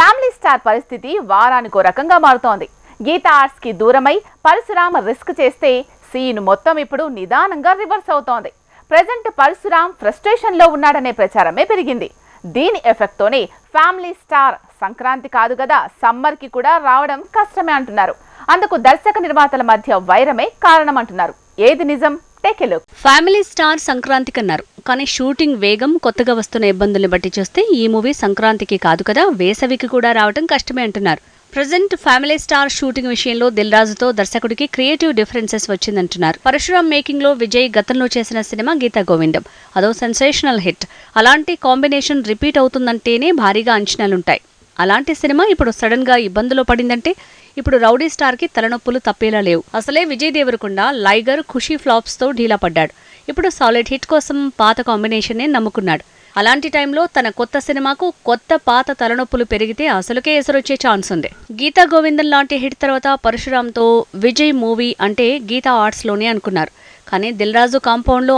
Family star పరిస్థితి వారానికో రకంగా మారుతోంది. గీత ఆర్ట్స్కి దూరమై పరశురామ రిస్క్ చేస్తే సీన్ మొత్తం ఇప్పుడు నిదానంగా రివర్స్ అవుతోంది. ప్రజెంట్ పరశురామ్ ఫ్రస్ట్రేషన్లో ఉన్నాడనే ప్రచారమే పెరిగింది. దీని ఎఫెక్ట్ తోనే ఫ్యామిలీ స్టార్ సంక్రాంతి కాదు కదా సమ్మర్కి కూడా రావడం కష్టమే అంటున్నారు. అందుకు దర్శక నిర్మాతల మధ్య వైరమే కారణం అంటున్నారు. ఏది నిజం? టేక్ లుక్ ఫ్యామిలీ స్టార్ సంక్రాంతికి అన్నారు కానీ షూటింగ్ వేగం కొత్తగా వస్తున్న ఇబ్బందుల్ని బట్టి చూస్తే ఈ మూవీ సంక్రాంతికి కాదు కదా వేసవికి కూడా రావడం కష్టమే అంటున్నారు. ప్రజెంట్ ఫ్యామిలీ స్టార్ షూటింగ్ విషయంలో దిల్ రాజుతో దర్శకుడికి క్రియేటివ్ డిఫరెన్సెస్ వచ్చిందంటున్నారు. పరశురామ్ మేకింగ్లో విజయ్ గతంలో చేసిన సినిమా గీతా గోవిందం. అదో సెన్సేషనల్ హిట్ అలాంటి కాంబినేషన్ రిపీట్ అవుతుందంటేనే భారీగా అంచనాలుంటాయి. అలాంటి సినిమా ఇప్పుడు సడన్గా ఇబ్బందులో పడిందంటే ఇప్పుడు రౌడీ స్టార్కి తలనొప్పులు తప్పేలా లేవు. అసలే విజయ్ దేవరకొండ లైగర్ ఖుషీ ఫ్లాప్స్తో ఢీలా పడ్డాడు. ఇప్పుడు సాలిడ్ హిట్ కోసం పాత కాంబినేషన్ నమ్ముకున్నాడు. అలాంటి టైంలో తన కొత్త సినిమాకు కొత్త పాత తలనొప్పులు పెరిగితే అసలుకే ఎసరొచ్చే ఛాన్స్ ఉంది. గీతా గోవిందం లాంటి హిట్ తర్వాత పరశురామ్తో విజయ్ మూవీ అంటే గీతా ఆర్ట్స్లోనే అనుకున్నారు. కానీ దిల్ రాజు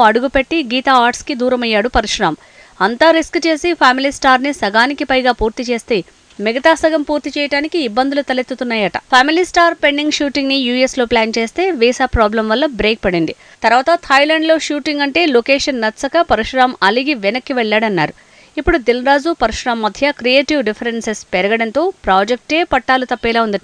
అడుగుపెట్టి గీతా ఆర్ట్స్కి దూరమయ్యాడు పరశురామ్. అంతా రిస్క్ చేసి ఫ్యామిలీ స్టార్ని సగానికి పైగా పూర్తి చేస్తే మిగతా సగం పూర్తి చేయడానికి ఇబ్బందులు తలెత్తుతున్నాయట. ఫ్యామిలీ స్టార్ పెండింగ్ షూటింగ్ని యూఎస్లో ప్లాన్ చేస్తే వీసా ప్రాబ్లం వల్ల బ్రేక్ పడింది. తర్వాత థాయిలాండ్లో షూటింగ్ అంటే లొకేషన్ నచ్చక పరశురామ్ అలిగి వెనక్కి వెళ్ళాడన్నారు ఇప్పుడు దిల్ రాజు పరశురామ్ మధ్య క్రియేటివ్ డిఫరెన్సెస్ పెరగడంతో ప్రాజెక్టే పట్టాలు తప్పేలా ఉందట.